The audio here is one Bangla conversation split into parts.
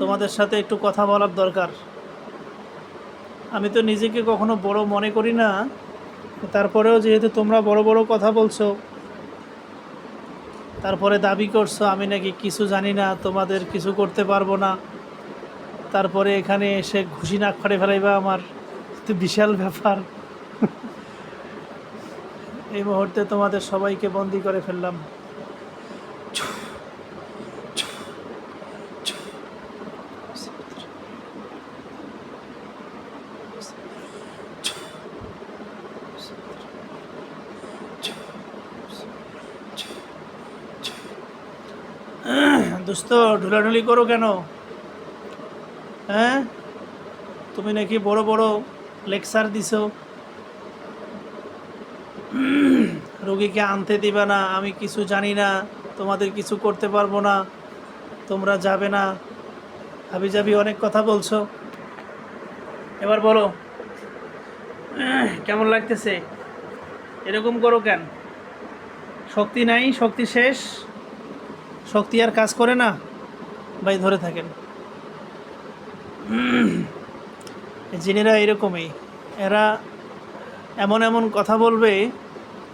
তোমাদের সাথে একটু কথা বলার দরকার। আমি তো নিজেকে কখনো বড় মনে করি না, তারপরেও যেহেতু তোমরা বড় বড় কথা বলছো, তারপরে দাবি করছ, আমি নাকি কিছু জানি না, তোমাদের কিছু করতে পারব না। তারপরে এখানে এসে ঘুষি নাক ফাড়ে ফেলাইবা আমার বিশাল ব্যাপার। এই মুহূর্তে তোমাদের সবাইকে বন্দি করে ফেললাম। দোস্ত ঢুলাঢুলি করো কেন? হ্যাঁ? তুমি নাকি বড় বড় লেকচার দিছো। রোগীকে আনতে দিবা না, আমি কিছু জানি না, তোমাদের কিছু করতে পারব না, তোমরা যাবে না। হাবি যাবি অনেক কথা বলছো। এবার বলো, কেমন লাগতেছে? এরকম করো কেন? শক্তি নাই, শক্তি শেষ। শক্তি আর কাজ করে না ভাই ধরে থাকেন। জিনেরা এরকমই এরা এমন এমন কথা বলবে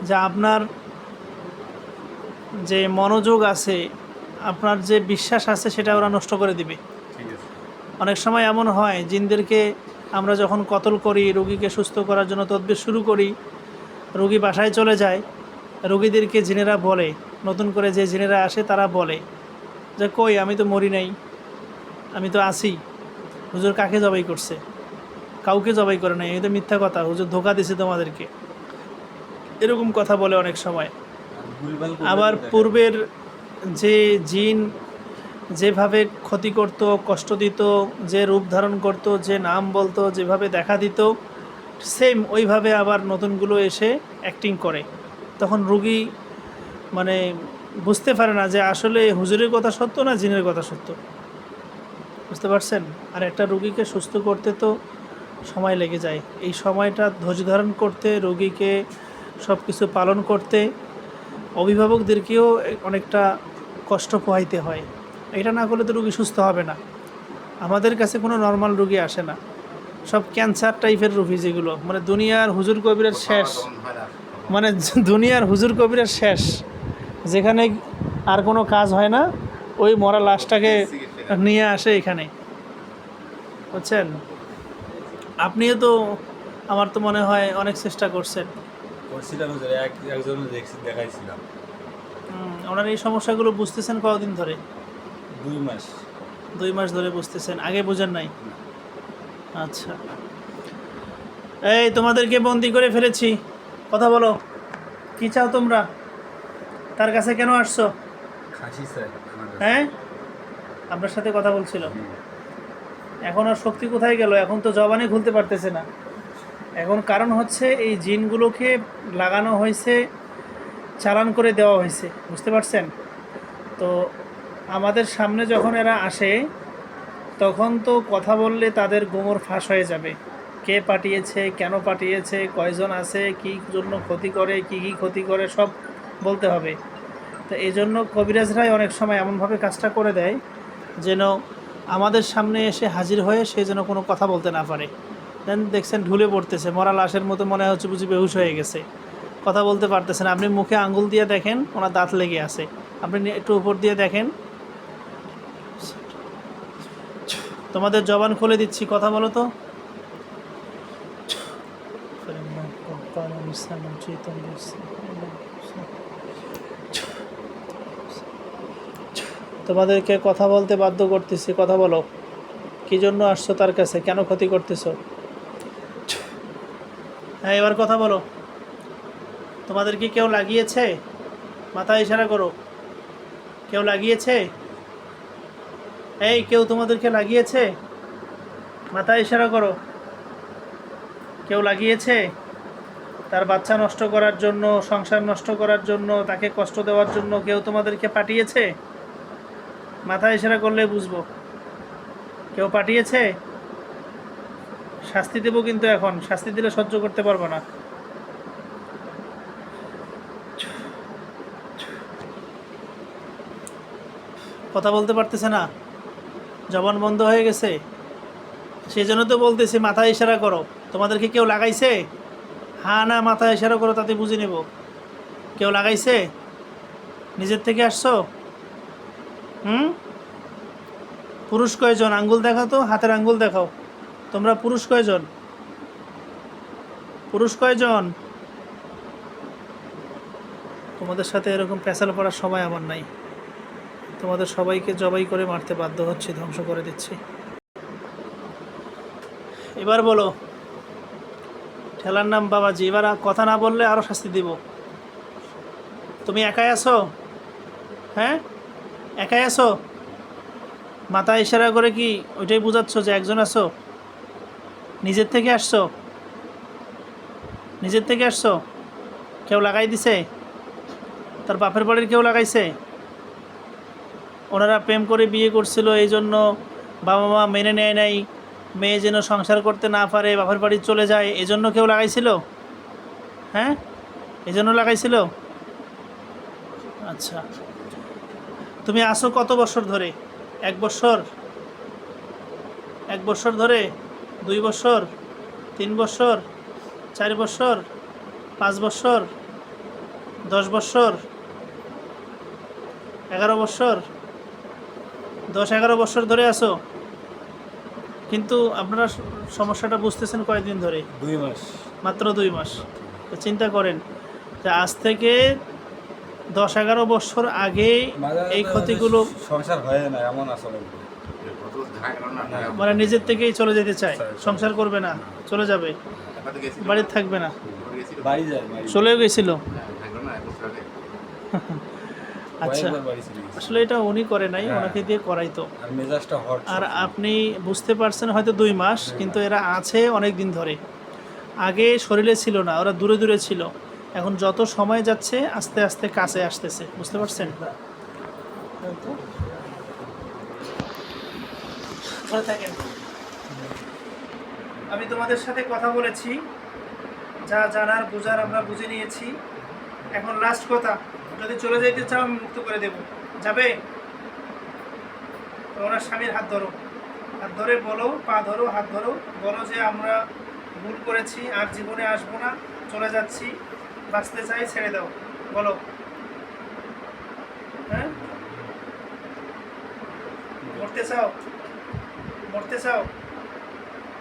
যা আপনার যে মনোযোগ আছে আপনার যে বিশ্বাস আছে সেটা ওরা নষ্ট করে দিবে। অনেক সময় এমন হয় জিনদেরকে আমরা যখন কতল করি রোগীকে সুস্থ করার জন্য তদবির শুরু করি রোগী বাসায় চলে যায় রোগীদেরকে জিনেরা বলে নতুন করে যে জিনেরা আসে তারা বলে যে কই আমি তো মরি নাই আমি তো আছি। হুজুর কাকে জবাই করছে? কাউকে জবাই করে নাই। এই তো মিথ্যা কথা হুজুর ধোকা দিছে তোমাদেরকে। এরকম কথা বলে অনেক সময়। আবার পূর্বের যে জিন যেভাবে ক্ষতি করত কষ্ট দিত যে রূপ ধারণ করত যে নাম বলতো যেভাবে দেখা দিত সেম ওইভাবে আবার নতুনগুলো এসে অ্যাক্টিং করে। তখন রুগী মানে বুঝতে পারে না যে আসলে হুজুরের কথা সত্য না জিনের কথা সত্য। বুঝতে পারছেন? আর একটা রুগীকে সুস্থ করতে তো সময় লেগে যায়। এই সময়টা ধৈর্য ধারণ করতে, রোগীকে সব কিছু পালন করতে অভিভাবকদেরকেও অনেকটা কষ্ট পোহাইতে হয়। এটা না করলে তো রুগী সুস্থ হবে না। আমাদের কাছে কোনো নর্মাল রুগী আসে না। সব ক্যান্সার টাইপের রুগী যেগুলো। মানে দুনিয়ার হুজুর কবিরের শেষ। মানে দুনিয়ার হুজুর কবিরের শেষ। যেখানে আর কোনো কাজ হয় না ওই মরা লাশটাকে নিয়ে আসে এখানে। বুঝছেন? আপনিও তো আমার তো মনে হয় অনেক চেষ্টা করছেন। করছিলাম একজন দেখছি দেখাইছিলাম। ওনার এই সমস্যাগুলো বুঝতেছেন কতদিন ধরে? দুই মাস। দুই মাস ধরে বুঝতেছেন আগে বুঝেন নাই? আচ্ছা। এই তোমাদেরকে বন্দি করে ফেলেছি। কথা বলো কি চাও তোমরা? তার কাছে কেন আসছো? হ্যাঁ? আপনার সাথে কথা বলছিল। এখন আর শক্তি কোথায় গেল? এখন তো জবানে খুলতে পারতেছে না। এখন কারণ হচ্ছে এই জিনগুলোকে লাগানো হয়েছে চালান করে দেওয়া হয়েছে। বুঝতে পারছেন? তো আমাদের সামনে যখন এরা আসে তখন তো কথা বললে তাদের গোমর ফাঁস হয়ে যাবে। কে পাঠিয়েছে কেন পাঠিয়েছে কয়জন আছে কী জন্য ক্ষতি করে কি কি ক্ষতি করে সব বলতে হবে। তো এই জন্য কবিরাজরাই অনেক সময় এমনভাবে কাজটা করে দেয় যেন আমাদের সামনে এসে হাজির হয়ে সে যেন কোনো কথা বলতে না পারে। দেন দেখছেন ঢুলে পড়তেছে, মরা লাশের মতো মনে হচ্ছে বুঝি বেহুশ হয়ে গেছে। কথা বলতে পারতেছে না আপনি মুখে আঙ্গুল দিয়ে দেখেন ওনার দাঁত লেগে আছে। আপনি একটু উপর দিয়ে দেখেন। তোমাদের জবান খুলে দিচ্ছি, কথা বলো তো। তোমাদেরকে কথা বলতে বাধ্য করতেছি, কথা বলো। কি জন্য আসছো তার কাছে? কেন ক্ষতি করতেছো? হ্যাঁ এবার কথা বলো। তোমাদের কি কেউ লাগিয়েছে? মাথা ইশারা করো। কেউ লাগিয়েছে? এই, কেউ তোমাদেরকে লাগিয়েছে? মাথা ইশারা করো। কেউ লাগিয়েছে? তার বাচ্চা নষ্ট করার জন্য, সংসার নষ্ট করার জন্য, তাকে কষ্ট দেওয়ার জন্য কেউ তোমাদেরকে পাঠিয়েছে? মাথা ইশারা করলে বুঝব। কেউ পাঠিয়েছে? শাস্তি দেবো কিন্তু এখন। শাস্তি দিলে সহ্য করতে পারব না। কথা বলতে পারতেছে না। জবান বন্ধ হয়ে গেছে। সেই জন্য তো বলতেছি, মাথা ইশারা করো। তোমাদেরকে কেউ লাগাইছে? হ্যাঁ না, মাথা ইশারা করো, তাতে বুঝে নেব। কেউ লাগাইছে? নিজের থেকে আসছো? হুম? পুরুষ কয়জন? আঙ্গুল দেখাও তো, হাতের আঙ্গুল দেখাও। তোমরা পুরুষ কয়জন? পুরুষ কয়জন? তোমাদের সাথে এরকম পেঁচাল পড়ার সময় আমার নাই। তোমাদের সবাইকে জবাই করে মারতে বাধ্য হচ্ছে, ধ্বংস করে দিচ্ছি। এবার বলো, ঠেলার নাম বাবাজি, এবার কথা না বললে আরও শাস্তি দিব। তুমি একাই আছো? হ্যাঁ? একাই আছো? মাথা ইশারা করে কি ওইটাই বোঝাচ্ছ যে একজন আছো? নিজের থেকে আসছো? নিজের থেকে আসছো? কেউ লাগাই দিছে? তার বাপের বাড়ির কেউ লাগাইছে? ওনারা প্রেম করে বিয়ে করছিল এই জন্য বাবা মা মেনে নেয় নাই। মেয়ে যেন সংসার করতে না পারে, বাপের বাড়ি চলে যায়, এজন্য কেউ লাগাইছিল? হ্যাঁ? এজন্য লাগাইছিল? আচ্ছা। তুমি আসো কত বছর ধরে? এক বছর? এক বছর ধরে? দুই বছর? তিন বছর? চার বছর? পাঁচ বছর? দশ বছর? এগারো বছর? দশ এগারো বছর ধরে আছো? কিন্তু আপনারা সমস্যাটা বুঝতেছেন কয়েকদিন ধরে। দুই মাস। মাত্র দুই মাস। তো চিন্তা করেন যে আজ থেকে দশ এগারো বছর আগে এই ক্ষতিগুলো সংসার হয় না এমন আসলে। মানে নিজের থেকেই চলে যেতে চায়। সংসার করবে না চলে যাবে। বাড়িতে থাকবে না। চলেও গেছিল। আচ্ছা। আসলে এটা উনি করে নাই হ্যাঁ। ওনাকে দিয়ে করাইতো আর আর আপনি বুঝতে পারছেন হয়তো দুই মাস কিন্তু এরা আছে অনেক দিন ধরে। আগে শরীরে ছিল না ওরা দূরে দূরে ছিল। এখন যত সময় যাচ্ছে, আস্তে আস্তে কাছে আসতেছে। বুঝতে পারছেন। আমি তোমাদের সাথে কথা বলেছি। যা জানার, বোঝার আমরা বুঝে নিয়েছি। এখন লাস্ট কথা, যদি চলে যাইতে চাও, আমি মুক্ত করে দেব। যাবে? ওনার স্বামীর হাত ধরো। হাত ধরে বলো, পা ধরো, হাত ধরো। বলো যে আমরা ভুল করেছি, আর জীবনে আসব না, চলে যাচ্ছি। বাঁচতে চাই, ছেড়ে দাও। বলো। হ্যাঁ? মরতে চাও? মরতে চাও?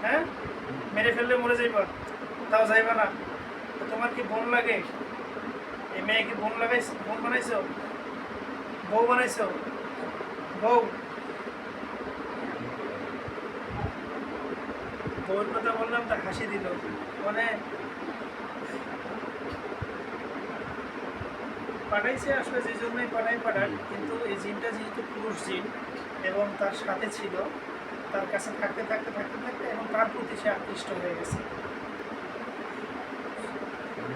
হ্যাঁ? মেরে ফেললে মরে যাইবা। তাও যাইবা না। তোমার কি বোন লাগে? এই মেয়ে কি বোন লাগাইছ, বোন বানাইছো? বউ বানাইছো? বউ? বউর কথা বললাম তা হাসি দিল। মানে পাঠাইছে আসলে যে জন্যই পাঠাই পাঠান কিন্তু এই জিনটা যেহেতু পুরুষ জিন এবং তার সাথে ছিল তার কাছে থাকতে থাকতে থাকতে থাকতে এবং তার প্রতি সে আকৃষ্ট হয়ে গেছে।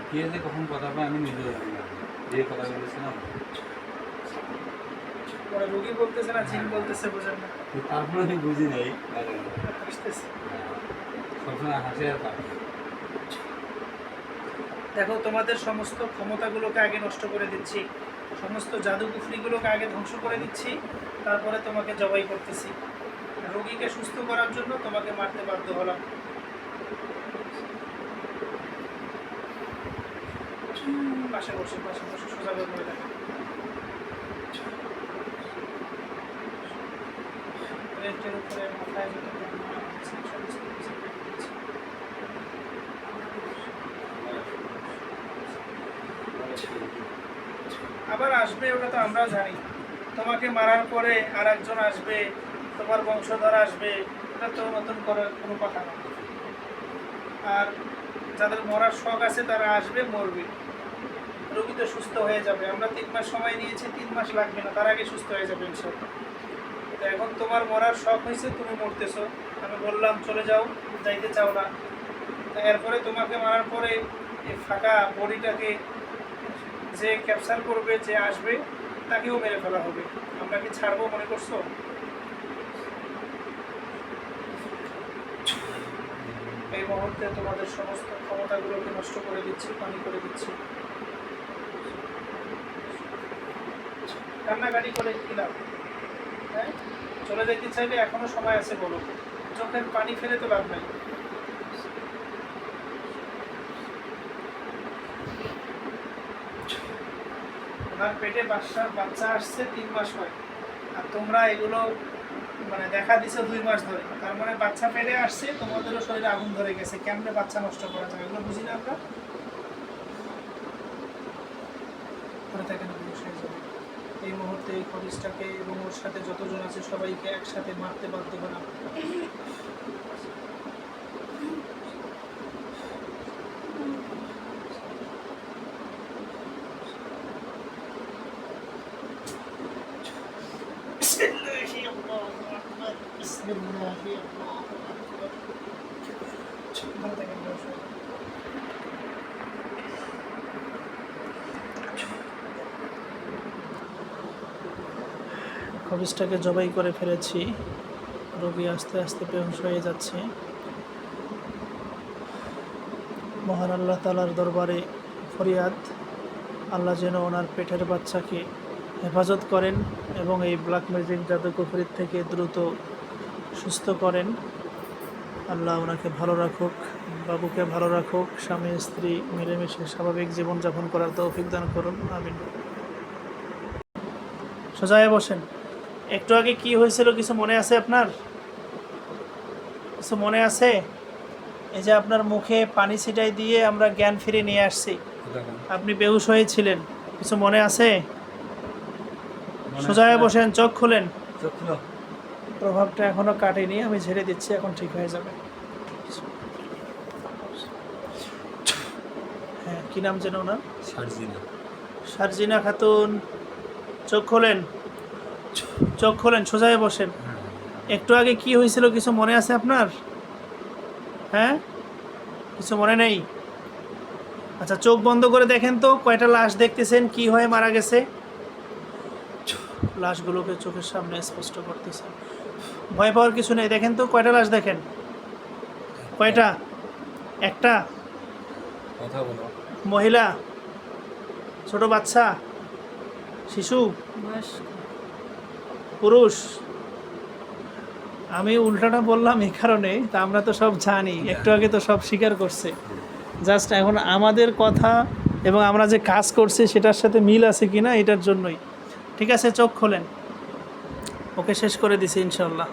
কে যে কখন কথা পায় আমি নিজেও জানি না। যে কথা বলেছিলাম পরে রুগী বলতেছে না জিন বলতেছে বোঝেন না। তারপরে আমি বুঝি নাই। বুঝতেছে সবসময় হাসি আর পাই দেখো, তোমাদের সমস্ত ক্ষমতাগুলোকে আগে নষ্ট করে দিচ্ছি। সমস্ত জাদু কুফরিগুলোকে আগে ধ্বংস করে দিচ্ছি। তারপরে তোমাকে জবাই করতেছি। রোগীকে সুস্থ করার জন্য তোমাকে মারতে বাধ্য হলাম। পাশে বসে পাশে বসে, সোজা করে দেখো রেস্টের উপরে মাথায় যত বেদনা হচ্ছে, সমস্ত কিছু বের করছি। আবার আসবে, ওটা তো আমরাও জানি। তোমাকে মারার পরে আর একজন আসবে, তোমার বংশধর আসবে, এটা তো নতুন করে কোনো কথা না। আর যাদের মরার শখ আছে, তারা আসবে, মরবে। রোগী তো সুস্থ হয়ে যাবে। আমরা তিন মাস সময় নিয়েছি, তিন মাস লাগবে না, তার আগে সুস্থ হয়ে যাবে ইনশাল্লাহ তো এখন তোমার মরার শখ হয়েছে, তুমি মরতেছো। আমি বললাম, চলে যাও, যাইতে চাও না। এরপরে তোমাকে মারার পরে এই ফাঁকা বডিটাকে যে ক্যাপচার করবে, যে আসবে, তাকেও মেরে ফেলা হবে। আমরা কি ছাড়বো মনে করছ? এই মুহূর্তে তোমাদের সমস্ত ক্ষমতাগুলোকে নষ্ট করে দিচ্ছি, পানি করে দিচ্ছি। কান্নাকাটি করে কি লাভ? হ্যাঁ? চলে যেতে চাইলে এখনও সময় আছে বলো। চোখের পানি ফেলে তো লাভ নাই। ওনার পেটে বাচ্চা বাচ্চা আসছে তিন মাস হয় আর তোমরা এগুলো মানে দেখা দিছে দুই মাস ধরে। তার মানে বাচ্চা পেটে আসছে, তোমাদেরও শরীরে আগুন ধরে গেছে। কেমনে বাচ্চা নষ্ট করা যায়? এগুলো বুঝি না আমরা। এই মুহূর্তে এই খবিজটাকে এবং ওর সাথে যতজন আছে সবাইকে একসাথে মারতে বাধ্য করা ভালো। খবিজটাকে জবাই করে ফেলেছি রোগী আস্তে আস্তে বেহুশ হয়ে যাচ্ছে মহান আল্লাহ তালার দরবারে ফরিয়াদ আল্লাহ যেন ওনার পেটের বাচ্চাকে হেফাজত করেন এবং এই ব্ল্যাক ম্যাজিক জাদুকুফরির থেকে দ্রুত সুস্থ করেন। আল্লাহ ওনাকে ভালো রাখুক বাবুকে ভালো রাখুক স্বামী স্ত্রী মিলেমিশে স্বাভাবিক জীবনযাপন করার তৌফিক দান করুন আমিন। সোজায় বসেন। একটু আগে কি হয়েছিল কিছু মনে আছে আপনার? কিছু মনে আছে? এই যে আপনার মুখে পানি ছিটাই দিয়ে আমরা জ্ঞান ফিরে নিয়ে আসছি। আপনি বেহুশ হয়েছিলেন। কিছু মনে আছে? সোজায় বসেন চোখ খুলেন। চোখ খুলো। প্রভাবটা এখনও কাটেনি আমি ঝেড়ে দিচ্ছি এখন ঠিক হয়ে যাবে। হ্যাঁ কি নাম যেন ওনার? সার্জিনা। সারজিনা খাতুন। চোখ খোলেন? চোখ খোলেন সোজায় বসেন। একটু আগে কি হয়েছিল কিছু মনে আছে আপনার? হ্যাঁ? কিছু মনে নেই? আচ্ছা চোখ বন্ধ করে দেখেন তো কয়টা লাশ দেখতেছেন কি হয়ে মারা গেছে? লাশগুলোকে চোখের সামনে স্পষ্ট করতেছেন ভয় পাওয়ার কিছু নেই। দেখেন তো কয়টা লাশ দেখেন? কয়টা? একটা? কথা বলো। মহিলা? ছোট বাচ্চা? শিশু? পুরুষ? আমি উল্টাটা বললাম এই কারণে তা আমরা তো সব জানি। একটু আগে তো সব স্বীকার করছে। জাস্ট এখন আমাদের কথা এবং আমরা যে কাজ করছি সেটার সাথে মিল আছে কিনা এটার জন্যই। ঠিক আছে চোখ খোলেন। ওকে শেষ করে দিছি ইনশাল্লাহ